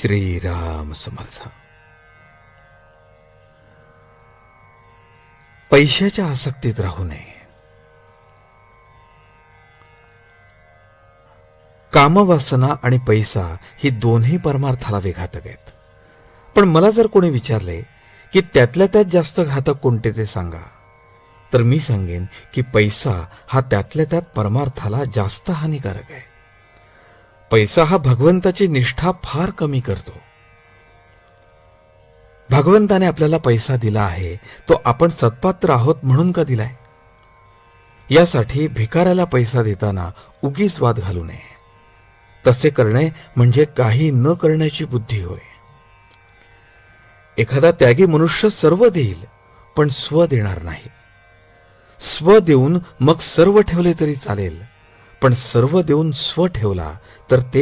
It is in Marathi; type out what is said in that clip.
श्रीराम समर्थ. पैशाच्या आसक्तीत राहू नये. कामवासना आणि पैसा ही दोन्ही परमार्थाला विघातक आहेत. पण मला जर कोणी विचारले की त्यातल्या त्यात जास्त घातक कोणते ते सांगा तर मी सांगेन की पैसा हा त्यातल्या त्यात परमार्थाला जास्त हानिकारक आहे. पैसा हा भगवंताची निष्ठा फार कमी करतो. भगवंताने आपल्याला पैसा दिला आहे तो आपण सत्पात्र आहोत म्हणून का दिलाय? यासाठी भिकाऱ्याला पैसा देताना उगीच वाद घालू नये. तसे करणे म्हणजे काही न करण्याची बुद्धी होय. एखादा त्यागी मनुष्य सर्व देईल पण स्व देणार नाही. स्व देऊन मग सर्व ठेवले तरी चालेल पण सर्व देऊन स्व ठेवला तर ते